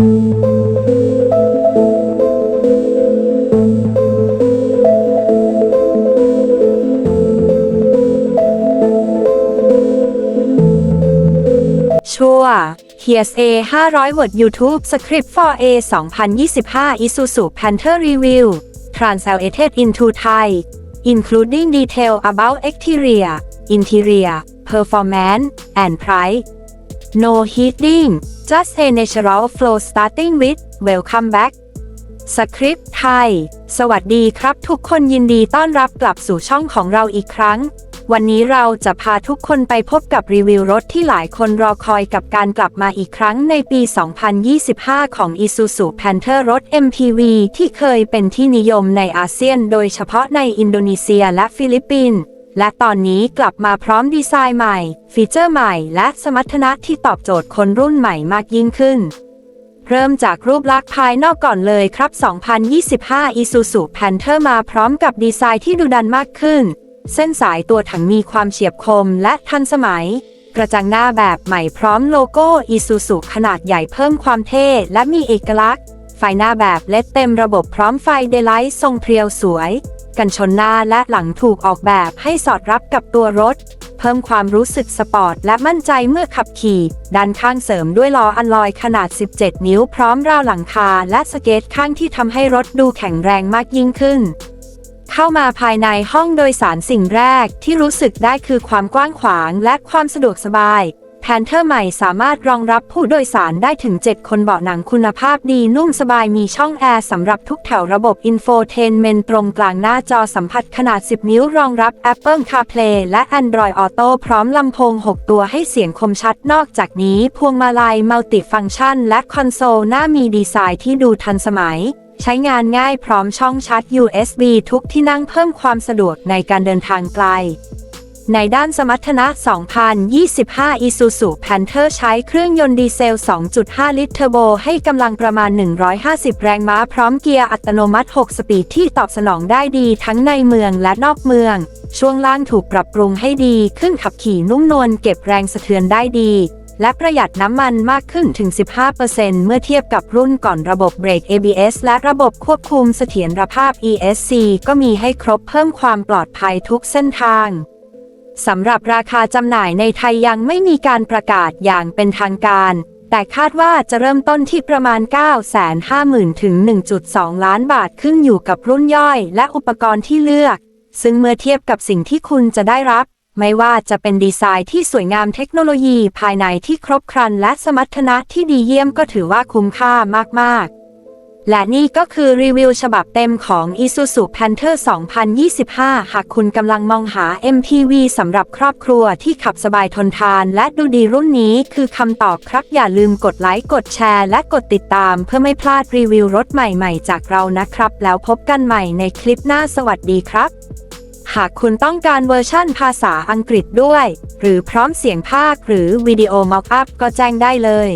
ชัว Here's a 500 word YouTube script for a 2025 Isuzu Panther Review translated into Thai including detail about exterior interior performance and price no heating just a natural flow starting with welcome back สคริปต์ไทย สวัสดีครับทุกคนยินดีต้อนรับกลับสู่ช่องของเราอีกครั้ง วันนี้เราจะพาทุกคนไปพบกับรีวิวรถที่หลายคนรอคอยกับการกลับมาอีกครั้งในปี 2025 ของ Isuzu Panther รถ MPV ที่เคยเป็นที่นิยมในอาเซียน โดยเฉพาะในอินโดนีเซียและฟิลิปปินส์ และตอนนี้กลับมาพร้อมดีไซน์ใหม่ ฟีเจอร์ใหม่ และสมรรถนะที่ตอบโจทย์คนรุ่นใหม่มากยิ่งขึ้น เริ่มจากรูปลักษณ์ภายนอกก่อนเลยครับ 2025 Isuzu Panther มาพร้อมกับดีไซน์ที่ดูดันมากขึ้น เส้นสายตัวถังมีความเฉียบคมและทันสมัย กระจังหน้าแบบใหม่พร้อมโลโก้ Isuzu ขนาดใหญ่เพิ่มความเท่และมีเอกลักษณ์ ไฟหน้าแบบเลดเต็มระบบพร้อมไฟเดลไลท์ทรงเพรียวสวย กันชนหน้าและหลังถูกออกแบบให้สอดรับกับตัวรถ เพิ่มความรู้สึกสปอร์ตและมั่นใจเมื่อขับขี่ ด้านข้างเสริมด้วยล้ออัลลอยขนาด 17 นิ้วพร้อมราวหลังคาและสเกตข้างที่ทำให้รถดูแข็งแรงมากยิ่งขึ้น เข้ามาภายในห้องโดยสารสิ่งแรกที่รู้สึกได้คือความกว้างขวางและความสะดวกสบาย แพนเทอร์ใหม่สามารถรองรับผู้โดยสารได้ถึง 7 คนเบาะหนังคุณภาพดีนุ่มสบายมีช่องแอร์สำหรับทุกแถวระบบอินโฟเทนเมนต์ตรงกลางหน้าจอสัมผัสขนาด 10 นิ้วรองรับ Apple CarPlay และ Android Auto พร้อมลำโพง 6 ตัวให้เสียงคมชัดนอกจากนี้ พวงมาลัยมัลติฟัง c t ชัน และคอนโซลหน้ามีดีไซน์ที่ดูทันสมัย ใช้งานง่ายพร้อมช่องชาร์จ USB ทุกที่นั่งเพิ่มความสะดวกในการเดินทางไกล ในด้านสมรรถนะ 2025 Isuzu Panther ใช้เครื่องยนต์ดีเซล 2.5 ลิตรเทอร์โบ ให้กำลังประมาณ 150 แรงม้าพร้อมเกียร์อัตโนมัติ 6 สปีดที่ตอบสนองได้ดีทั้งในเมืองและนอกเมือง ช่วงล่างถูกปรับปรุงให้ดีขึ้นขับขี่นุ่มนวลเก็บแรงสะเทือนได้ดีและประหยัดน้ำมันมากขึ้นถึง 15%เมื่อเทียบกับรุ่นก่อนระบบเบรก ABS และระบบควบคุมเสถียรภาพ ESC ก็มีให้ครบเพิ่มความปลอดภัยทุกเส้นทาง สำหรับราคาจำหน่ายในไทยยังไม่มีการประกาศอย่างเป็นทางการ แต่คาดว่าจะเริ่มต้นที่ประมาณ 950,000 ถึง 1.2 ล้านบาทขึ้นอยู่กับรุ่นย่อยและอุปกรณ์ที่เลือก ซึ่งเมื่อเทียบกับสิ่งที่คุณจะได้รับ ไม่ว่าจะเป็นดีไซน์ที่สวยงามเทคโนโลยีภายในที่ครบครันและสมรรถนะที่ดีเยี่ยมก็ถือว่าคุ้มค่ามากๆ และนี่ก็คือรีวิวฉบับเต็มของ Isuzu Panther 2025 หากคุณกำลังมองหา MPV สำหรับครอบครัวที่ขับสบายทนทานและดูดีรุ่นนี้คือคำตอบครับ อย่าลืมกดไลค์ กดแชร์ และกดติดตามเพื่อไม่พลาดรีวิวรถใหม่ๆ จากเรานะครับ แล้วพบกันใหม่ในคลิปหน้าสวัสดีครับ หากคุณต้องการเวอร์ชั่นภาษาอังกฤษด้วย หรือพร้อมเสียงภาคหรือวิดีโอมอกอัพก็แจ้งได้เลย